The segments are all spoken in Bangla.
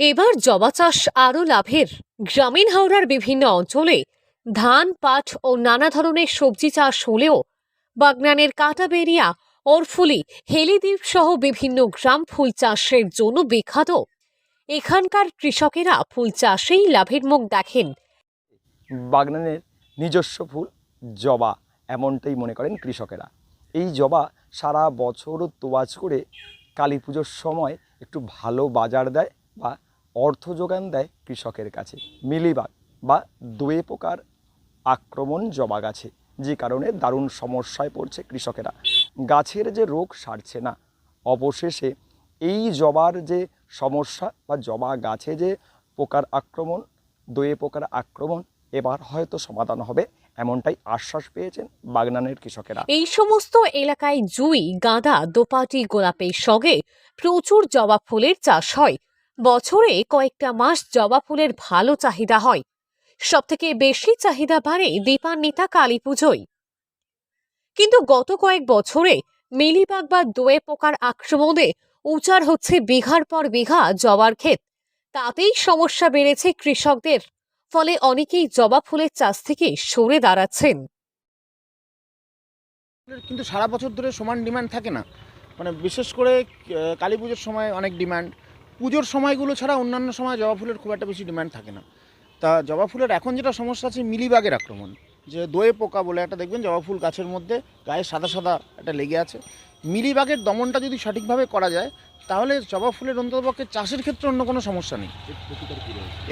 এবার জবা চাষ আরও লাভের। গ্রামীণ হাওড়ার বিভিন্ন অঞ্চলে ধান, পাট ও নানা ধরনের সবজি চাষ হলেও বাগনানের কাটাবেরিয়া ওরফুলি হেলিদ্বীপ সহ বিভিন্ন গ্রাম ফুল চাষের জন্য বিখ্যাত। এখানকার কৃষকেরা ফুল চাষেই লাভের মুখ দেখেন। বাগনানের নিজস্ব ফুল, জবা, এমনটাই মনে করেন কৃষকেরা। এই জবা সারা বছর তোয়াজ করে কালী পুজোর সময় একটু ভালো বাজার দেয় বা অর্থ যোগান দেয় কৃষকের কাছে। মিলিবাগ বা দোয়ে পোকার আক্রমণ জবা গাছে, যে কারণে দারুণ সমস্যায় পড়ছে কৃষকেরা। গাছের যে রোগ সারছে না, অবশেষে এই জবার যে সমস্যা বা জবা গাছে যে পোকার আক্রমণ দোয়ে পোকার আক্রমণ এবার হয়তো সমাধান হবে, এমনটাই আশ্বাস পেয়েছেন বাগনানের কৃষকেরা। এই সমস্ত এলাকায় জুই, গাঁদা, দোপাটি, গোলাপের সঙ্গে প্রচুর জবা ফুলের চাষ হয়। বছরে কয়েকটা মাস জবা ফুলের ভালো চাহিদা হয়। সবথেকে বেশি চাহিদা বাড়ে দীপান্বিতা কালী পুজোয়। কিন্তু গত কয়েক বছরে মিলিবাগ বা দোয়ে পোকার আক্রমণে উচার হচ্ছে বিঘার পর বিঘা জবার ক্ষেত। তাতেই সমস্যা বেড়েছে কৃষকদের, ফলে অনেকেই জবা ফুলের চাষ থেকে সরে দাঁড়াচ্ছেন। কিন্তু সারা বছর ধরে সমান ডিমান্ড থাকে না। মানে বিশেষ করে কালী পুজোর সময় অনেক ডিমান্ড। পুজোর সময়গুলো ছাড়া অন্যান্য সময় জবা ফুলের খুব একটা বেশি ডিম্যান্ড থাকে না। তা জবা ফুলের এখন যেটা সমস্যা আছে মিলিবাগের আক্রমণ। যে দোয়ে পোকা বলে একটা দেখবেন জবা ফুল গাছের মধ্যে গায়ে সাদা সাদা একটা লেগে আছে। মিলিবাগের দমনটা যদি সঠিকভাবে করা যায় তাহলে জবা ফুলের অন্ততপক্ষে চাষের ক্ষেত্রে অন্য কোনো সমস্যা নেই।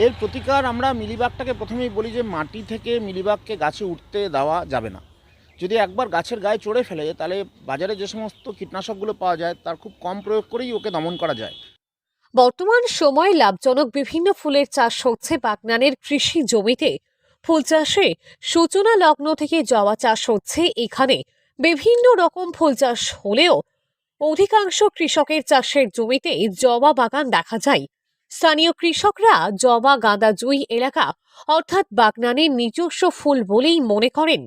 এর প্রতিকার আমরা মিলিবাগটাকে প্রথমেই বলি যে মাটি থেকে মিলিবাগকে গাছে উঠতে দেওয়া যাবে না। যদি একবার গাছের গায়ে চড়ে ফেলে তাহলে বাজারে যে সমস্ত কীটনাশকগুলো পাওয়া যায় তার খুব কম প্রয়োগ করেই ওকে দমন করা যায়। বর্তমান সময়ে লাভজনক বিভিন্ন ফুলের চাষ হচ্ছে বাগনানের কৃষি জমিতে। ফুল চাষে সূচনা লগ্ন থেকে জবা চাষ হচ্ছে এখানে। বিভিন্ন রকম ফুল চাষ হলেও অধিকাংশ কৃষকের চাষের জমিতে জবা বাগান দেখা যায়। স্থানীয় কৃষকরা জবা গাঁদা জুই এলাকা, অর্থাৎ বাগনানের নিজস্ব ফুল বলেই মনে করেন।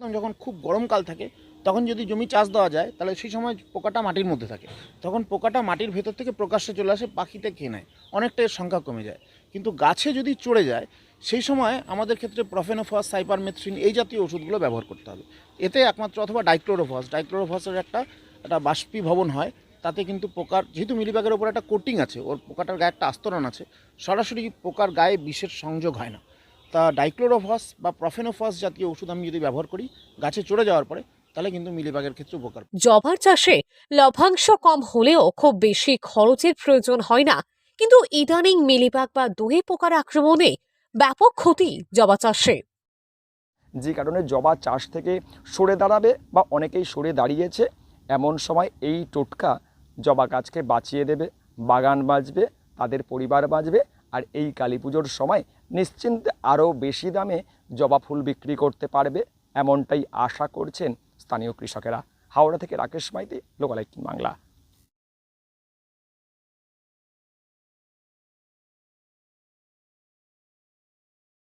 যখন খুব গরমকাল থাকে তখন যদি জমি চাষ দেওয়া যায়, তাহলে সেই সময় পোকাটা মাটির মধ্যে থাকে। তখন পোকাটা মাটির ভেতর থেকে প্রকাশ্যে চলে আসে পাখিতে খেয়ে নেয়। অনেকটা এর সংখ্যা কমে যায়। কিন্তু গাছে যদি চড়ে যায়, সেই সময় আমাদের ক্ষেত্রে প্রফেনোফাস সাইপারমেথ্রিন এই জাতীয় ওষুধগুলো ব্যবহার করতে হবে। এতে একমাত্র অথবা ডাইক্লোরোফাস ডাইক্লোরোফাসের একটা একটা বাষ্পীভবন হয়। তাতে কিন্তু পোকার, যেহেতু মিলিবাগের ওপর একটা কোটিং আছে, ওর পোকাটার গায়ে একটা আস্তরণ আছে, সরাসরি পোকার গায়ে বিষের সংযোগ হয় না। তা ডাইক্লোরোফাস বা প্রফেনোফাস জাতীয় ওষুধ আমি যদি ব্যবহার করি, গাছে চড়ে যাওয়ার পরে তাহলে কিন্তু মিলিবাগের ক্ষেত্রে উপকার জবার চাষে লভ্যাংশ কম হলেও খুব বেশি খরচের প্রয়োজন হয় না। কিন্তু ইদানিং মিলিবাগ বা দোহে পোকার আক্রমণে ব্যাপক ক্ষতি জবা চাষে। যে কারণে জবা চাষ থেকে সরে দাঁড়াবে বা অনেকেই সরে দাঁড়িয়েছে এমন সময় এই টোটকা জবা গাছকে বাঁচিয়ে দেবে বাগান বাঁচবে তাদের পরিবার বাঁচবে আর এই কালী পুজোর সময় নিশ্চিন্তে আরও বেশি দামে জবা ফুল বিক্রি করতে পারবে এমনটাই আশা করছেন স্থানীয় কৃষকেরা হাওড়া থেকে রাকেশ মাইতি লোকাল বাংলা।